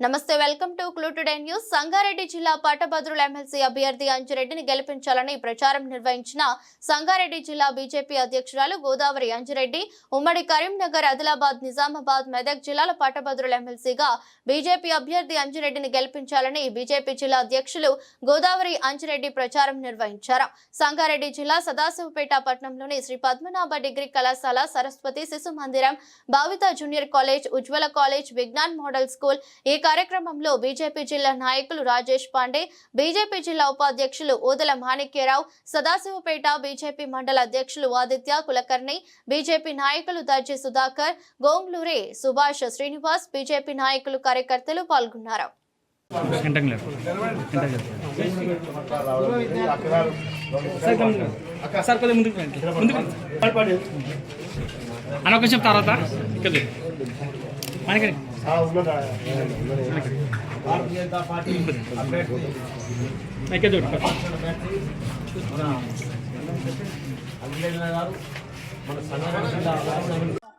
నమస్తే welcome to clue today news. Sangareddy జిల్లా పట్టభద్రుల ఎమ్మెల్సీ అభ్యర్థి అంజిరెడ్డిని గెలిపించాలని ప్రచారం నిర్వహించిన సంగారెడ్డి జిల్లా బీజేపీ అధ్యక్షురాలు గోదావరి అంజిరెడ్డి ఉమ్మడి కరీంనగర్ ఆదిలాబాద్ నిజామాబాద్ మెదక్ జిల్లాల పట్టభద్రుల ఎమ్మెల్సీగా బీజేపీ అభ్యర్థి అంజిరెడ్డిని గెలిపించాలని బీజేపీ జిల్లా అధ్యక్షులు గోదావరి అంజిరెడ్డి ప్రచారం నిర్వహించారు. సంగారెడ్డి జిల్లా సదాశివపేట పట్టణంలోని శ్రీ పద్మనాభ డిగ్రీ కళాశాల Saraswati Shishu Mandiram Bhavitha junior college Ujwala college Vignan model school ఈ కార్యక్రమంలో బీజేపీ జిల్లా నాయకులు రాజేష్ పాండే బీజేపీ జిల్లా ఉపాధ్యక్షులు ఓదల మాణిక్యరావు సదాశివపేట బీజేపీ మండల అధ్యక్షులు ఆదిత్య కులకర్ణి బీజేపీ నాయకులు దర్జి సుధాకర్ గోంగ్లూరే సుభాష్ శ్రీనివాస్ బీజేపీ నాయకులు కార్యకర్తలు పాల్గొన్నారు. ఎంటంగ్ లేదు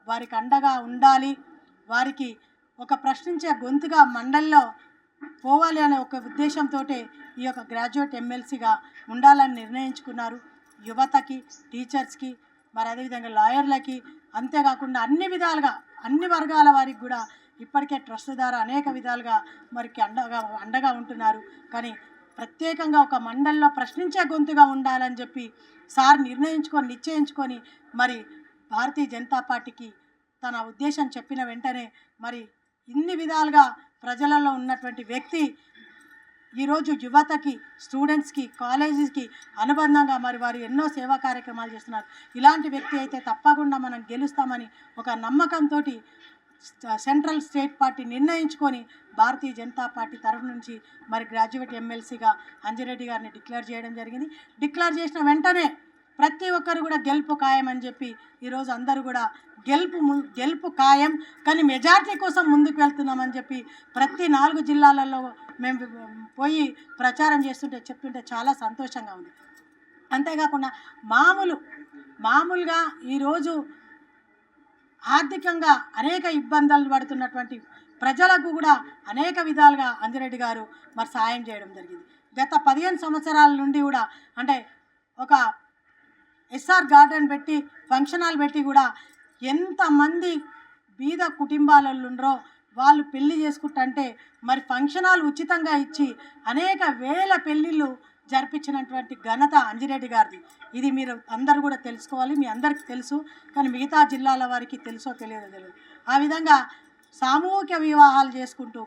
వారికి అండగా ఉండాలి. వారికి ఒక ప్రశ్నించే గొంతుగా మండలిలో పోవాలి అనే ఒక ఉద్దేశంతో ఈ యొక్క గ్రాడ్యుయేట్ ఎమ్మెల్సీగా ఉండాలని నిర్ణయించుకున్నారు. యువతకి టీచర్స్కి మరి అదేవిధంగా లాయర్లకి అంతేకాకుండా అన్ని విధాలుగా అన్ని వర్గాల వారికి కూడా ఇప్పటికే ట్రస్ట్ ద్వారా అనేక విధాలుగా మరికి అండగా అండగా ఉంటున్నారు. కానీ ప్రత్యేకంగా ఒక మండలిలో ప్రశ్నించే గొంతుగా ఉండాలని చెప్పి సార్ నిర్ణయించుకొని నిశ్చయించుకొని మరి భారతీయ జనతా పార్టీకి తన ఉద్దేశం చెప్పిన వెంటనే మరి ఇన్ని విధాలుగా ప్రజలలో ఉన్నటువంటి వ్యక్తి ఈరోజు యువతకి స్టూడెంట్స్కి కాలేజెస్కి అనుబంధంగా మరి వారు ఎన్నో సేవా కార్యక్రమాలు చేస్తున్నారు. ఇలాంటి వ్యక్తి అయితే తప్పకుండా మనం గెలుస్తామని ఒక నమ్మకంతో సెంట్రల్ స్టేట్ పార్టీ నిర్ణయించుకొని భారతీయ జనతా పార్టీ తరఫు నుంచి మరి గ్రాడ్యుయేట్ ఎమ్మెల్సీగా అంజిరెడ్డి గారిని డిక్లేర్ చేయడం జరిగింది. డిక్లేర్ చేసిన వెంటనే ప్రతి ఒక్కరు కూడా గెలుపు ఖాయం అని చెప్పి ఈరోజు అందరూ కూడా గెలుపు ము- గెలుపు ఖాయం కానీ మెజార్టీ కోసం ముందుకు వెళ్తున్నామని చెప్పి ప్రతి నాలుగు జిల్లాలలో మేము పోయి ప్రచారం చేస్తుంటే చెప్తుంటే చాలా సంతోషంగా ఉంది. అంతేకాకుండా మామూలు మామూలుగా ఈరోజు ఆర్థికంగా అనేక ఇబ్బందులు పడుతున్నటువంటి ప్రజలకు కూడా అనేక విధాలుగా అంజిరెడ్డి గారు మరి సాయం చేయడం జరిగింది. గత పదిహేను సంవత్సరాల నుండి కూడా అంటే ఒక ఎస్ఆర్ గార్డెన్ పెట్టి ఫంక్షన్ హాల్ పెట్టి కూడా ఎంతమంది బీద కుటుంబాలలో వాళ్ళు పెళ్ళి చేసుకుంటుంటే మరి ఫంక్షన్ హాల్ ఉచితంగా ఇచ్చి అనేక వేల పెళ్ళిళ్ళు జరిపించినటువంటి ఘనత అంజిరెడ్డి గారిది. ఇది మీరు అందరు కూడా తెలుసుకోవాలి మీ అందరికీ తెలుసు కానీ మిగతా జిల్లాల వారికి తెలుసో తెలియదో తెలియదు. ఆ విధంగా సామూహిక వివాహాలు చేసుకుంటూ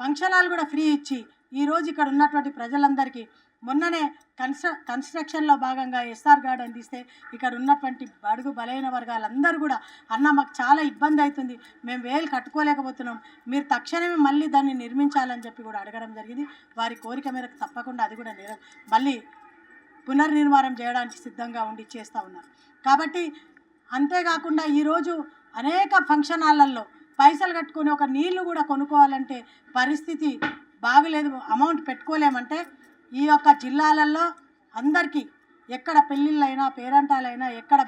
ఫంక్షన్ హాల్ కూడా ఫ్రీ ఇచ్చి ఈరోజు ఇక్కడ ఉన్నటువంటి ప్రజలందరికీ మొన్ననే కన్స్ట్ర కన్స్ట్రక్షన్లో భాగంగా ఎస్ఆర్ గార్డెన్ తీస్తే ఇక్కడ ఉన్నటువంటి బడుగు బలైన వర్గాలందరూ కూడా అన్న మాకు చాలా ఇబ్బంది అవుతుంది మేము వేలు కట్టుకోలేకపోతున్నాం. మీరు తక్షణమే మళ్ళీ దాన్ని నిర్మించాలని చెప్పి కూడా అడగడం జరిగింది. వారి కోరిక మేరకు తప్పకుండా అది కూడా నేర మళ్ళీ పునర్నిర్మాణం చేయడానికి సిద్ధంగా ఉండి చేస్తూ ఉన్నారు. కాబట్టి అంతేకాకుండా ఈరోజు అనేక ఫంక్షన్ హాళ్ళల్లో పైసలు కట్టుకొని ఒక నీళ్ళు కూడా కొనుక్కోవాలంటే పరిస్థితి బాగలేదు. అమౌంట్ పెట్టుకోలేమంటే ఈ యొక్క జిల్లాలలో అందరికీ ఎక్కడ పెళ్ళిళ్ళైనా పేరంటాలైనా ఎక్కడ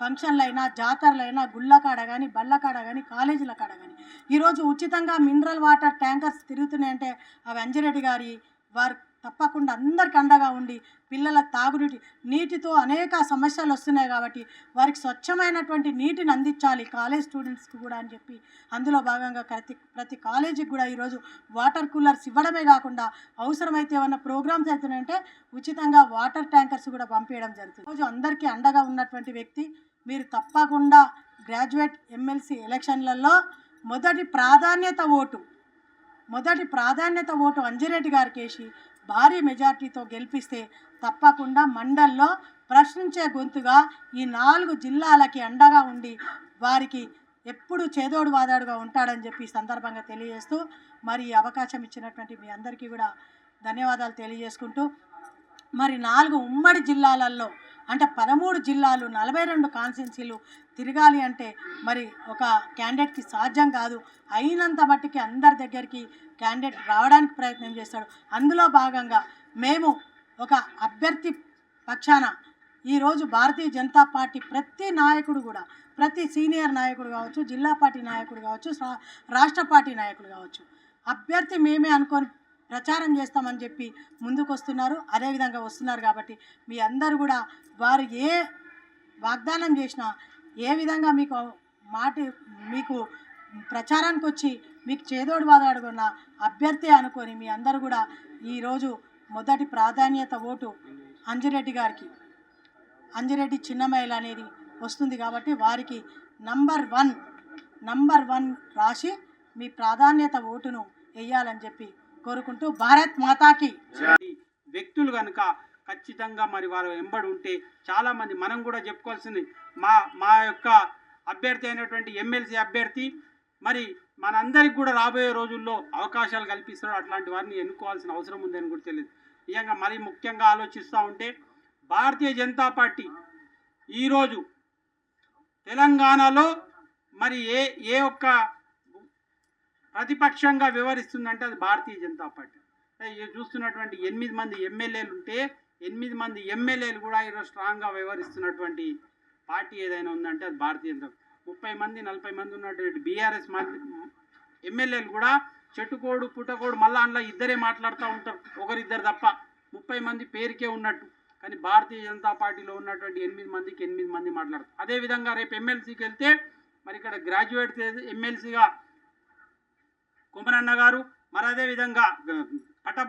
ఫంక్షన్లైనా జాతరలైనా గుళ్ళ కాడ కానీ బళ్ళకాడ కానీ కాలేజీల కాడ కానీ ఈరోజు ఉచితంగా మినరల్ వాటర్ ట్యాంకర్స్ తిరుగుతున్నాయంటే అవి అంజిరెడ్డి గారి వారు తప్పకుండా అందరికి అండగా ఉండి పిల్లల తాగునీటి నీటితో అనేక సమస్యలు వస్తున్నాయి కాబట్టి వారికి స్వచ్ఛమైనటువంటి నీటిని అందించాలి కాలేజ్ స్టూడెంట్స్కి కూడా అని చెప్పి. అందులో భాగంగా ప్రతి ప్రతి కాలేజీకి కూడా ఈరోజు వాటర్ కూలర్స్ ఇవ్వడమే కాకుండా అవసరమైతే ఏమన్నా ప్రోగ్రామ్స్ అవుతున్నాయంటే ఉచితంగా వాటర్ ట్యాంకర్స్ కూడా పంపించడం జరుగుతుంది. ఈరోజు అందరికీ అండగా ఉన్నటువంటి వ్యక్తి మీరు తప్పకుండా గ్రాడ్యుయేట్ ఎమ్మెల్సీ ఎలక్షన్లలో మొదటి ప్రాధాన్యత ఓటు మొదటి ప్రాధాన్యత ఓటు అంజిరెడ్డి గారికి వేసి భారీ మెజార్టీతో గెలిపిస్తే తప్పకుండా మండల్లో ప్రశ్నించే గొంతుగా ఈ నాలుగు జిల్లాలకి అండగా ఉండి వారికి ఎప్పుడు చేదోడు వాదాడుగా ఉంటాడని చెప్పి సందర్భంగా తెలియజేస్తూ మరి ఈ అవకాశం ఇచ్చినటువంటి మీ అందరికీ కూడా ధన్యవాదాలు తెలియజేసుకుంటూ మరి నాలుగు ఉమ్మడి జిల్లాలలో అంటే పదమూడు జిల్లాలు నలభై రెండు కాన్స్టిట్యున్సీలు తిరగాలి అంటే మరి ఒక క్యాండిడేట్కి సాధ్యం కాదు. అయినంత మట్టికి అందరి దగ్గరికి క్యాండిడేట్ రావడానికి ప్రయత్నం చేస్తాడు. అందులో భాగంగా మేము ఒక అభ్యర్థి పక్షాన ఈరోజు భారతీయ జనతా పార్టీ ప్రతి నాయకుడు కూడా ప్రతి సీనియర్ నాయకుడు కావచ్చు జిల్లా పార్టీ నాయకుడు కావచ్చు రాష్ట్ర పార్టీ నాయకుడు కావచ్చు అభ్యర్థి మేమే అనుకొని ప్రచారం చేస్తామని చెప్పి ముందుకు వస్తున్నారు అదేవిధంగా వస్తున్నారు కాబట్టి మీ అందరూ కూడా వారు ఏ వాగ్దానం చేసినా ఏ విధంగా మీకు మాట మీకు ప్రచారానికి వచ్చి మీకు చేదోడు వాదాడుకున్న అభ్యర్థి అనుకొని మీ అందరూ కూడా ఈరోజు మొదటి ప్రాధాన్యత ఓటు అంజిరెడ్డి గారికి అంజిరెడ్డి చిన్నమైలు అనేది వస్తుంది కాబట్టి వారికి నంబర్ వన్ నంబర్ వన్ రాసి మీ ప్రాధాన్యత ఓటును వేయాలని చెప్పి కోరుకుంటూ భారత్ మాతాకి. వ్యక్తులు కనుక ఖచ్చితంగా మరి వారు వెంబడి ఉంటే చాలామంది మనం కూడా చెప్పుకోవాల్సింది మా మా యొక్క అభ్యర్థి అయినటువంటి ఎమ్మెల్సీ అభ్యర్థి మరి మనందరికి కూడా రాబోయే రోజుల్లో అవకాశాలు కల్పిస్తాడు. అట్లాంటి వారిని ఎన్నుకోవాల్సిన అవసరం ఉందని కూడా తెలియదు. నిజంగా మరి ముఖ్యంగా ఆలోచిస్తూ ఉంటే భారతీయ జనతా పార్టీ ఈరోజు తెలంగాణలో మరి ఏ ఏ ఒక్క ప్రతిపక్షంగా వ్యవహరిస్తుందంటే అది భారతీయ జనతా పార్టీ. చూస్తున్నటువంటి ఎనిమిది మంది ఎమ్మెల్యేలు ఉంటే ఎనిమిది మంది ఎమ్మెల్యేలు కూడా ఈరోజు స్ట్రాంగ్గా వ్యవహరిస్తున్నటువంటి పార్టీ ఏదైనా ఉందంటే అది భారతీయ జనతా ముప్పై మంది నలభై మంది ఉన్నటువంటి బీఆర్ఎస్ ఎమ్మెల్యేలు కూడా చెట్టుకోడు పుట్టకోడు మళ్ళా అందులో ఇద్దరే మాట్లాడుతూ ఉంటారు ఒకరిద్దరు తప్ప. ముప్పై మంది పేరుకే ఉన్నట్టు. కానీ భారతీయ జనతా పార్టీలో ఉన్నటువంటి ఎనిమిది మందికి ఎనిమిది మంది మాట్లాడతారు. అదేవిధంగా రేపు ఎమ్మెల్సీకి వెళ్తే మరి ఇక్కడ గ్రాడ్యుయేట్ ఎమ్మెల్సీగా కుమరన్న గారు మరి అదేవిధంగా పట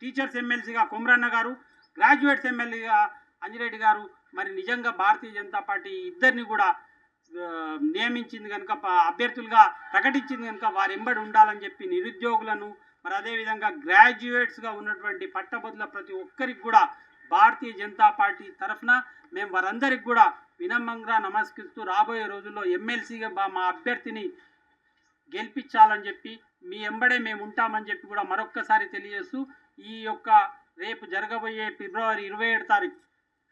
టీచర్స్ ఎమ్మెల్సీగా కుమరన్న గారు గ్రాడ్యుయేట్స్ ఎమ్మెల్యేగా అంజిరెడ్డి గారు మరి నిజంగా భారతీయ జనతా పార్టీ ఇద్దరిని కూడా నియమించింది కనుక అభ్యర్థులుగా ప్రకటించింది కనుక వారు ఎంబడి ఉండాలని చెప్పి నిరుద్యోగులను మరి అదేవిధంగా గ్రాడ్యుయేట్స్గా ఉన్నటువంటి పట్టభద్రుల ప్రతి ఒక్కరికి కూడా భారతీయ జనతా పార్టీ తరఫున మేము వారందరికి కూడా వినమ్రంగా నమస్కరిస్తూ రాబోయే రోజుల్లో ఎమ్మెల్సీగా మా అభ్యర్థిని గెలిపించాలని చెప్పి మీ ఎంబడే మేము ఉంటామని చెప్పి కూడా మరొక్కసారి తెలియజేస్తూ ఈ యొక్క రేపు జరగబోయే ఫిబ్రవరి ఇరవై ఏడు తారీఖు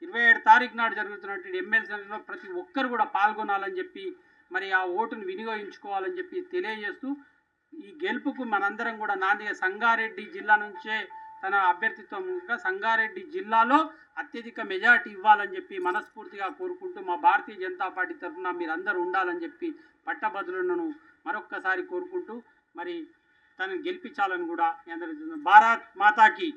ఇరవై ఏడు తారీఖు నాడు జరుగుతున్నటువంటి ఎమ్మెల్సీలో ప్రతి ఒక్కరు కూడా పాల్గొనాలని చెప్పి మరి ఆ ఓటును వినియోగించుకోవాలని చెప్పి తెలియజేస్తూ ఈ గెలుపుకు మనందరం కూడా నాందిగా సంగారెడ్డి జిల్లా నుంచే తన అభ్యర్థిత్వంగా సంగారెడ్డి జిల్లాలో అత్యధిక మెజార్టీ ఇవ్వాలని చెప్పి మనస్ఫూర్తిగా కోరుకుంటూ మా భారతీయ జనతా పార్టీ తరఫున మీరందరూ ఉండాలని చెప్పి పట్టభద్రులను మరొక్కసారి కోరుకుంటూ మరి తనను గెలిపించాలని కూడా మీ భారత్ మాతాకి.